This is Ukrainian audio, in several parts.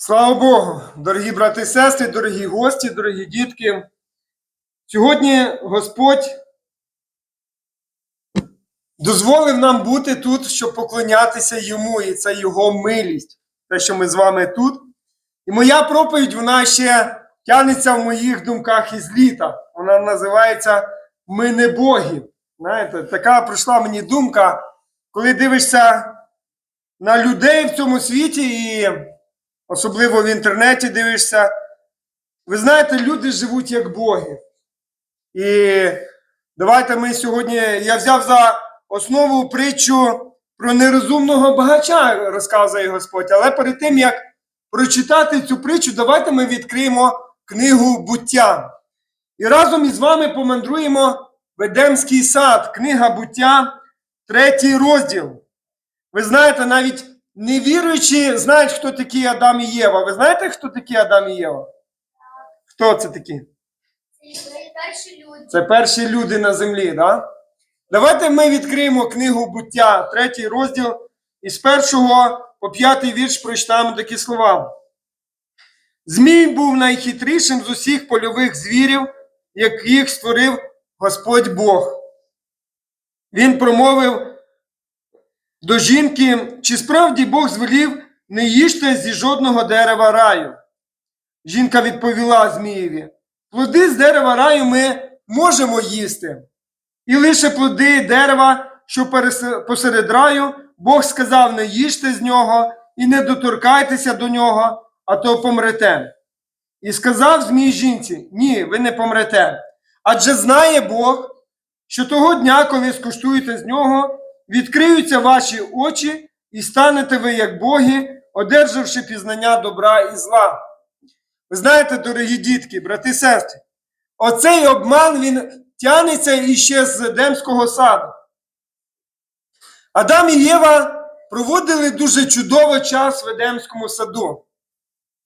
Слава Богу, дорогі брати і сестри, дорогі гості, дорогі дітки. Сьогодні Господь дозволив нам бути тут, щоб поклонятися йому, і це його милість, те, що ми з вами тут. І моя проповідь, вона ще тягнеться в моїх думках із літа. Вона називається Ми не боги. Знаєте, така прийшла мені думка, коли дивишся на людей в цьому світі і особливо в інтернеті дивишся. Ви знаєте, люди живуть як боги. І давайте ми сьогодні. Я взяв за основу притчу про нерозумного багача, розказує Господь. Але перед тим, як прочитати цю притчу, давайте ми відкриємо книгу буття. І разом із вами помандруємо в Едемський сад, книга буття, третій розділ. Ви знаєте, навіть невіруючі знають, хто такі Адам і Єва. Ви знаєте, хто такі Адам і Єва? Хто це такі? Це перші люди. На землі. Да? Давайте ми відкриємо книгу буття, третій розділ, і з першого по п'ятий вірш прочитаємо такі слова. Змій був найхитрішим з усіх польових звірів, яких створив Господь Бог. Він промовив до жінки, чи справді Бог звелів не їжте зі жодного дерева раю. Жінка відповіла Змієві: плоди з дерева раю ми можемо їсти. І лише плоди дерева, що посеред раю, Бог сказав: не їжте з нього і не доторкайтеся до нього, а то помрете. І сказав Змій жінці: Ні, ви не помрете. Адже знає Бог, що того дня, коли скуштуєте з нього, відкриються ваші очі, і станете ви як боги, одержавши пізнання добра і зла. Ви знаєте, дорогі дітки, брати сестри, оцей обман він тягнеться іще з Едемського саду. Адам і Єва проводили дуже чудовий час в Едемському саду.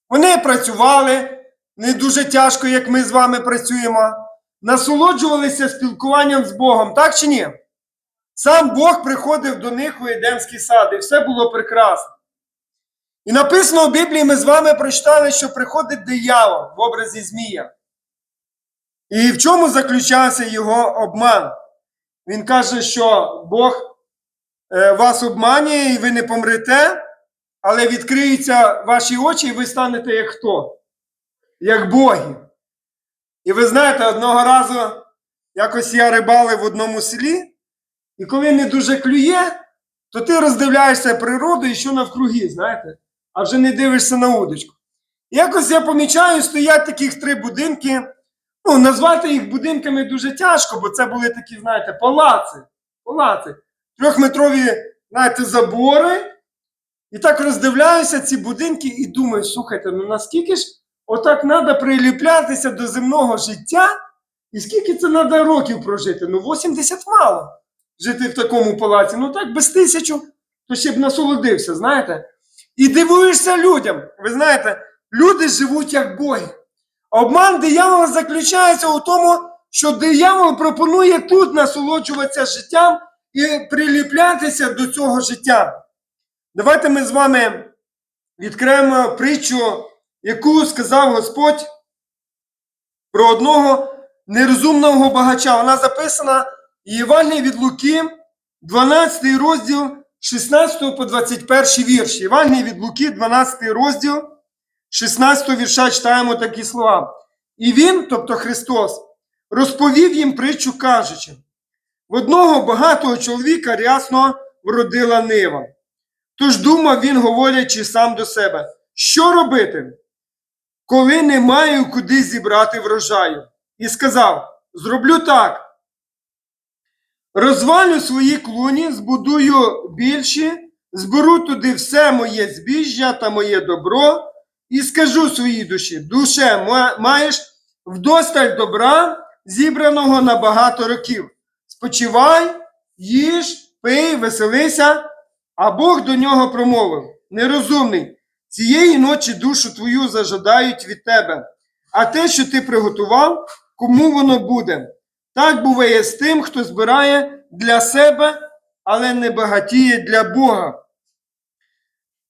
Вони працювали не дуже тяжко, як ми з вами працюємо, насолоджувалися спілкуванням з Богом, так чи ні? Сам Бог приходив до них у Едемський сад, і все було прекрасно. І написано в Біблії, ми з вами прочитали, що приходить диявол в образі Змія. І в чому заключався його обман? Він каже, що Бог е, вас обманює і ви не помрете, але відкриються ваші очі, і ви станете як хто? Як боги. І ви знаєте, одного разу якось я рибалив в одному селі, і коли не дуже клює, то ти роздивляєшся природу і що навкруги, знаєте, а вже не дивишся на удочку. І якось я помічаю, стоять таких три будинки. Ну, назвати їх будинками дуже тяжко, бо це були такі, знаєте, палаци. Палаци. Трьохметрові, знаєте, забори. І так роздивляюся ці будинки і думаю, слухайте, ну наскільки ж отак треба приліплятися до земного життя, і скільки це треба років прожити? Ну, 80 мало жити в такому палаці. Ну так, без тисячу, то ще б насолодився, знаєте? І дивуєшся людям. Ви знаєте, люди живуть як боги. Обман диявола заключається у тому, що диявол пропонує тут насолоджуватися життям і приліплятися до цього життя. Давайте ми з вами відкриємо притчу, яку сказав Господь про одного нерозумного багача. Вона записана в Євангелії від Луки, 12 розділ 16 по 21 вірш. Євангелії від Луки, 12 розділ. 16 вірша читаємо такі слова. І він, тобто Христос, розповів їм притчу, кажучи: в одного багатого чоловіка рясно вродила нива. Тож думав він, говорячи сам до себе, що робити, коли не маю куди зібрати врожаю? І сказав: зроблю так. Розвалю свої клуні, збудую більші, зберу туди все моє збіжжя та моє добро. І скажу своїй душі: душе, маєш вдосталь добра, зібраного на багато років. Спочивай, їж, пий, веселися. А Бог до нього промовив: Нерозумний, цієї ночі душу твою зажадають від тебе, а те, що ти приготував, кому воно буде? Так буває з тим, хто збирає для себе, але не багатіє для Бога.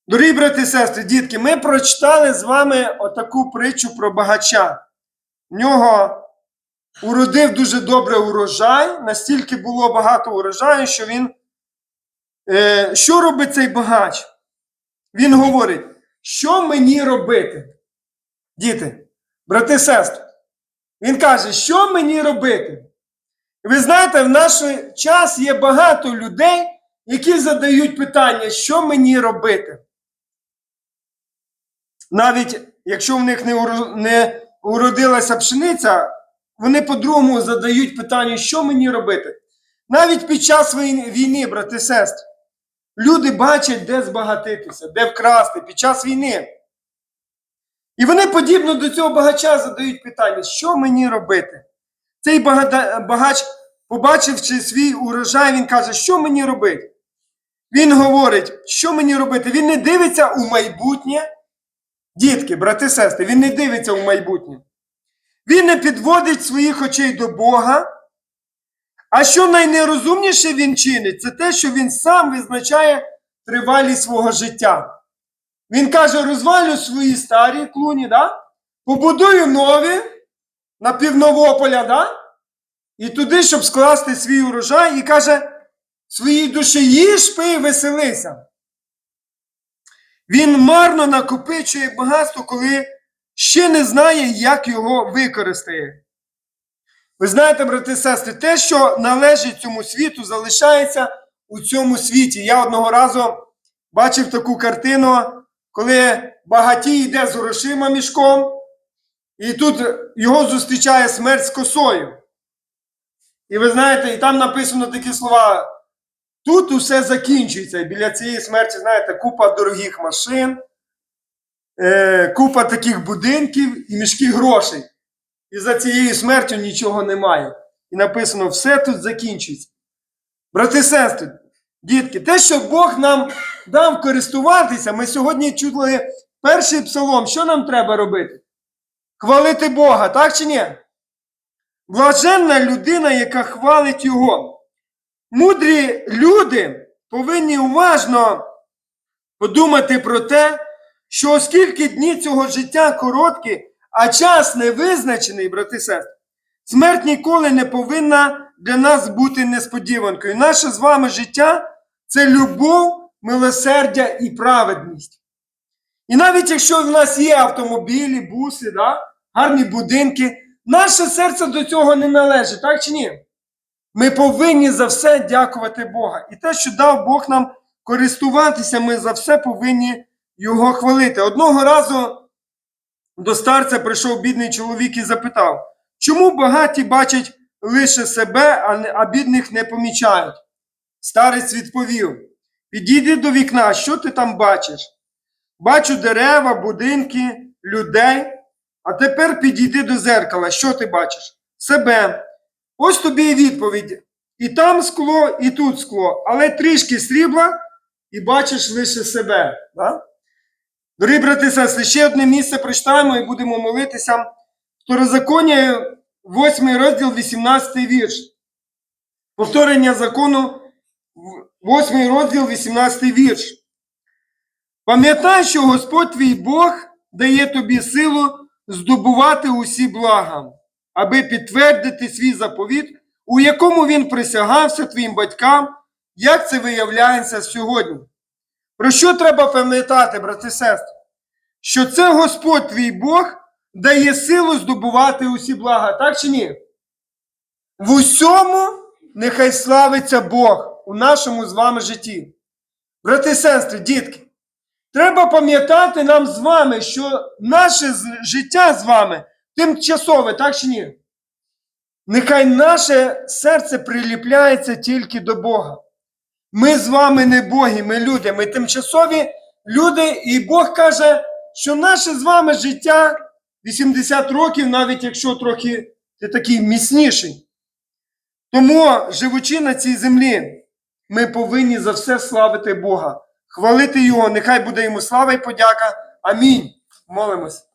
Дорогі брати і сестри, дітки, ми прочитали з вами отаку притчу про багача. В нього уродив дуже добре урожай, настільки було багато урожаю, що він. Е, що робить цей багач? Він говорить, що мені робити? Діти, брати сестри, він каже, що мені робити? Ви знаєте, в наш час є багато людей, які задають питання, що мені робити? Навіть якщо в них не, уродилася пшениця, вони по-другому задають питання, що мені робити? Навіть під час війни, брати і сестри, люди бачать, де збагатитися, де вкрасти під час війни. І вони подібно до цього багача задають питання, що мені робити? Цей багач, побачивши свій урожай, він каже, що мені робити? Він говорить, що мені робити? Він не дивиться у майбутнє. Дітки, брати, сестри, він не дивиться у майбутнє. Він не підводить своїх очей до Бога. А що найнерозумніше він чинить, це те, що він сам визначає тривалість свого життя. Він каже: розвалю свої старі клуні, да? побудую нові на півновополя, да? і туди, щоб скласти свій урожай, і каже: своїй душі їж, пий, веселися. Він марно накопичує багатство, коли ще не знає, як його використає. Ви знаєте, брати і сестри, те, що належить цьому світу, залишається у цьому світі. Я одного разу бачив таку картину, коли багатій йде з грошима мішком, і тут його зустрічає смерть з косою. І ви знаєте, і там написано такі слова. Тут усе закінчується. І біля цієї смерті, знаєте, купа дорогих машин, е, купа таких будинків і мішки грошей. І за цією смертю нічого немає. І написано, все тут закінчується. Брати і сестри, дітки, те, що Бог нам дав користуватися, ми сьогодні чули перший псалом. Що нам треба робити? Хвалити Бога, так чи ні? Блаженна людина, яка хвалить Його. Мудрі люди повинні уважно подумати про те, що оскільки дні цього життя короткі, а час не визначений, брати сестри, смерть ніколи не повинна для нас бути несподіванкою. Наше з вами життя це любов, милосердя і праведність. І навіть якщо в нас є автомобілі, буси, да, гарні будинки, наше серце до цього не належить, так чи ні? Ми повинні за все дякувати Бога. І те, що дав Бог нам користуватися, ми за все повинні Його хвалити. Одного разу до старця прийшов бідний чоловік і запитав, чому багаті бачать лише себе, а, бідних не помічають? Старець відповів: Підійди до вікна, що ти там бачиш? Бачу дерева, будинки, людей. А тепер підійди до зеркала. Що ти бачиш? Себе. Ось тобі і відповідь. І там скло, і тут скло, але трішки срібла, і бачиш лише себе. Да? Дорогі брати сестри, ще одне місце прочитаємо і будемо молитися. Второзаконня, 8 розділ, 18 вірш. Повторення закону, 8 розділ, 18 вірш. Пам'ятай, що Господь твій Бог дає тобі силу здобувати усі блага, аби підтвердити свій заповіт, у якому він присягався твоїм батькам, як це виявляється сьогодні. Про що треба пам'ятати, брати і сестри? Що це Господь твій Бог дає силу здобувати усі блага, так чи ні? В усьому нехай славиться Бог у нашому з вами житті. Брати і сестри, дітки, треба пам'ятати нам з вами, що наше життя з вами тимчасове, так чи ні? Нехай наше серце приліпляється тільки до Бога. Ми з вами не боги, ми люди, ми тимчасові люди, і Бог каже, що наше з вами життя 80 років, навіть якщо трохи ти такий міцніший. Тому, живучи на цій землі, ми повинні за все славити Бога, хвалити Його, нехай буде йому слава і подяка. Амінь. Молимось.